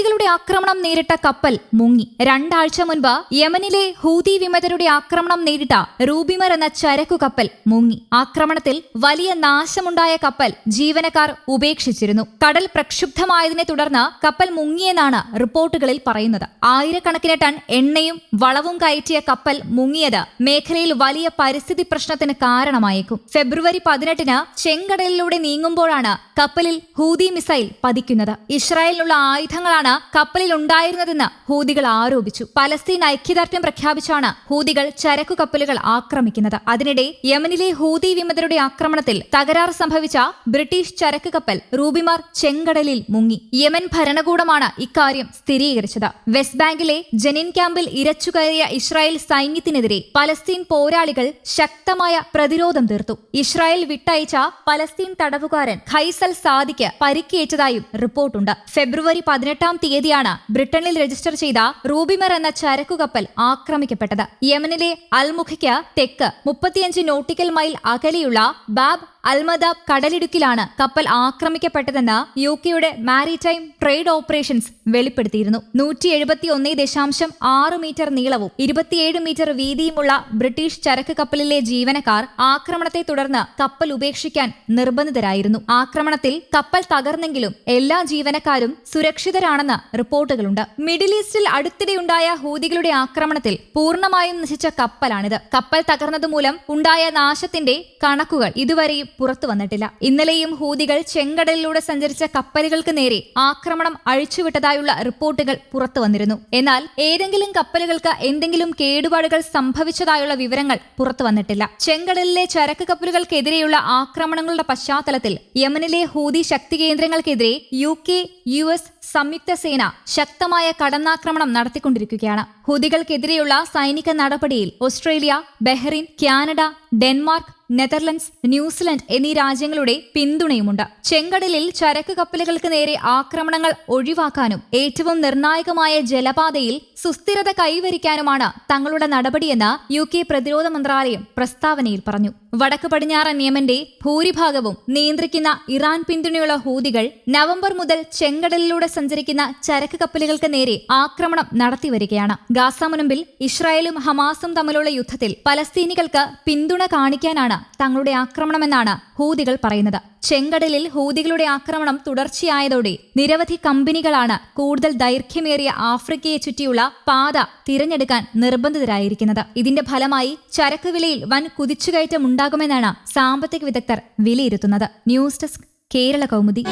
ഹൂതികളുടെ ആക്രമണം നേരിട്ട കപ്പൽ മുങ്ങി. രണ്ടാഴ്ച മുൻപ് യമനിലെ ഹൂതി വിമതരുടെ ആക്രമണം നേരിട്ട റൂബിമർ എന്ന ചരക്കു കപ്പൽ മുങ്ങി. ആക്രമണത്തിൽ വലിയ നാശമുണ്ടായ കപ്പൽ ജീവനക്കാർ ഉപേക്ഷിച്ചിരുന്നു. കടൽ പ്രക്ഷുബ്ധമായതിനെ തുടർന്ന് കപ്പൽ മുങ്ങിയെന്നാണ് റിപ്പോർട്ടുകളിൽ പറയുന്നത്. ആയിരക്കണക്കിന് ടൺ എണ്ണയും വളവും കയറ്റിയ കപ്പൽ മുങ്ങിയത് മേഖലയിൽ വലിയ പരിസ്ഥിതി പ്രശ്നത്തിന് കാരണമായേക്കും. ഫെബ്രുവരി പതിനെട്ടിന് ചെങ്കടലിലൂടെ നീങ്ങുമ്പോഴാണ് കപ്പലിൽ ഹൂതി മിസൈൽ പതിക്കുന്നത്. ഇസ്രായേലിനുള്ള ആയുധങ്ങളാണ് കപ്പലിൽ ഉണ്ടായിരുന്നതെന്ന് ഹൂതികൾ ആരോപിച്ചു. പലസ്തീൻ ഐക്യദാർഢ്യം പ്രഖ്യാപിച്ചാണ് ഹൂതികൾ ചരക്കു കപ്പലുകൾ ആക്രമിക്കുന്നത്. അതിനിടെ യമനിലെ ഹൂതി വിമതരുടെ ആക്രമണത്തിൽ തകരാർ സംഭവിച്ച ബ്രിട്ടീഷ് ചരക്ക് കപ്പൽ റൂബിമാർ ചെങ്കടലിൽ മുങ്ങി. യമൻ ഭരണകൂടമാണ് ഇക്കാര്യം സ്ഥിരീകരിച്ചത്. വെസ്റ്റ് ബാങ്കിലെ ജനിൻ ക്യാമ്പിൽ ഇരച്ചുകയറിയ ഇസ്രായേൽ സൈന്യത്തിനെതിരെ പലസ്തീൻ പോരാളികൾ ശക്തമായ പ്രതിരോധം തീർത്തു. ഇസ്രായേൽ വിട്ടയച്ച പലസ്തീൻ തടവുകാരൻ ഖൈസൽ സാദിക്ക് പരിക്കേറ്റതായും റിപ്പോർട്ടുണ്ട്. ഫെബ്രുവരി പതിനെട്ടാം തീയതിയാണ് ബ്രിട്ടനിൽ രജിസ്റ്റർ ചെയ്ത റൂബിമർ എന്ന ചരക്കു കപ്പൽ ആക്രമിക്കപ്പെട്ടത്. യമനിലെ അൽമുഖയ്ക്ക് തെക്ക് മുപ്പത്തിയഞ്ച് നോട്ടിക്കൽ മൈൽ അകലെയുള്ള ബാബ് അൽമദാബ് കടലിടുക്കിലാണ് കപ്പൽ ആക്രമിക്കപ്പെട്ടതെന്ന് യു കെയുടെ മാരിടൈം ട്രേഡ് ഓപ്പറേഷൻസ് വെളിപ്പെടുത്തിയിരുന്നു. നൂറ്റി എഴുപത്തി ഒന്ന് ദശാംശം ആറ് മീറ്റർ നീളവും ഇരുപത്തിയേഴ് മീറ്റർ വീതിയുമുള്ള ബ്രിട്ടീഷ് ചരക്ക് കപ്പലിലെ ജീവനക്കാർ ആക്രമണത്തെ തുടർന്ന് കപ്പൽ ഉപേക്ഷിക്കാൻ നിർബന്ധിതരായിരുന്നു. ആക്രമണത്തിൽ കപ്പൽ തകർന്നെങ്കിലും എല്ലാ ജീവനക്കാരും സുരക്ഷിതരാണെന്ന് റിപ്പോർട്ടുകളുണ്ട്. മിഡിൽ ഈസ്റ്റിൽ അടുത്തിടെയുണ്ടായ ഹൂതികളുടെ ആക്രമണത്തിൽ പൂർണമായും നശിച്ച കപ്പലാണിത്. കപ്പൽ തകർന്നതുമൂലം ഉണ്ടായ നാശത്തിന്റെ കണക്കുകൾ ഇതുവരെയും പുറത്തു വന്നിട്ടില്ല. ഇന്നലെയും ഹൂതികൾ ചെങ്കടലിലൂടെ സഞ്ചരിച്ച കപ്പലുകൾക്ക് നേരെ ആക്രമണം അഴിച്ചുവിട്ടതായുള്ള റിപ്പോർട്ടുകൾ പുറത്തു വന്നിരുന്നു. എന്നാൽ ഏതെങ്കിലും കപ്പലുകൾക്ക് എന്തെങ്കിലും കേടുപാടുകൾ സംഭവിച്ചതായുള്ള വിവരങ്ങൾ പുറത്തു വന്നിട്ടില്ല. ചെങ്കടലിലെ ചരക്ക് കപ്പലുകൾക്കെതിരെയുള്ള ആക്രമണങ്ങളുടെ പശ്ചാത്തലത്തിൽ യമനിലെ ഹൂതി ശക്തി കേന്ദ്രങ്ങൾക്കെതിരെ യു കെ യു എസ് സംയുക്ത സേന ശക്തമായ കടന്നാക്രമണം നടത്തിക്കൊണ്ടിരിക്കുകയാണ്. ഹുദികൾക്കെതിരെയുള്ള സൈനിക നടപടിയിൽ Australia Bahrain Canada Denmark Netherlands New Zealand എന്നീ രാജ്യങ്ങളുടെ പിന്തുണയുമുണ്ട്. ചെങ്കടലിൽ ചരക്ക് കപ്പലുകൾക്ക് നേരെ ആക്രമണങ്ങൾ ഒഴിവാക്കാനും ഏറ്റവും നിർണായകമായ ജലപാതയിൽ സുസ്ഥിരത കൈവരിക്കാനുമാണ് തങ്ങളുടെ നടപടിയെന്ന് യു കെ പ്രതിരോധ മന്ത്രാലയം പ്രസ്താവനയിൽ പറഞ്ഞു. വടക്ക് പടിഞ്ഞാറൻ യമന്റെ ഭൂരിഭാഗവും നിയന്ത്രിക്കുന്ന ഇറാൻ പിന്തുണയുള്ള ഹൂതികൾ നവംബർ മുതൽ ചെങ്കടലിലൂടെ സഞ്ചരിക്കുന്ന ചരക്ക് കപ്പലുകൾക്ക് നേരെ ആക്രമണം നടത്തിവരികയാണ് ഗാസ മുനമ്പിൽ ഇസ്രായേലും ഹമാസും തമ്മിലുള്ള യുദ്ധത്തിൽ പലസ്തീനികൾക്ക് പിന്തുണ കാണിക്കാനാണ് തങ്ങളുടെ ആക്രമണമെന്നാണ് ഹൂതികൾ പറയുന്നത്. ചെങ്കടലിൽ ഹൂതികളുടെ ആക്രമണം തുടർച്ചയായതോടെ നിരവധി കമ്പനികളാണ് കൂടുതൽ ദൈർഘ്യമേറിയ ആഫ്രിക്കയെ ചുറ്റിയുള്ള പാത തിരഞ്ഞെടുക്കാൻ നിർബന്ധിതരായിരിക്കുന്നത്. ഇതിന്റെ ഫലമായി ചരക്ക് വിലയിൽ വൻ കുതിച്ചുകയറ്റം ഉണ്ടാകുമെന്നാണ് സാമ്പത്തിക വിദഗ്ധർ വിലയിരുത്തുന്നത്. News desk Kerala Kaumudi.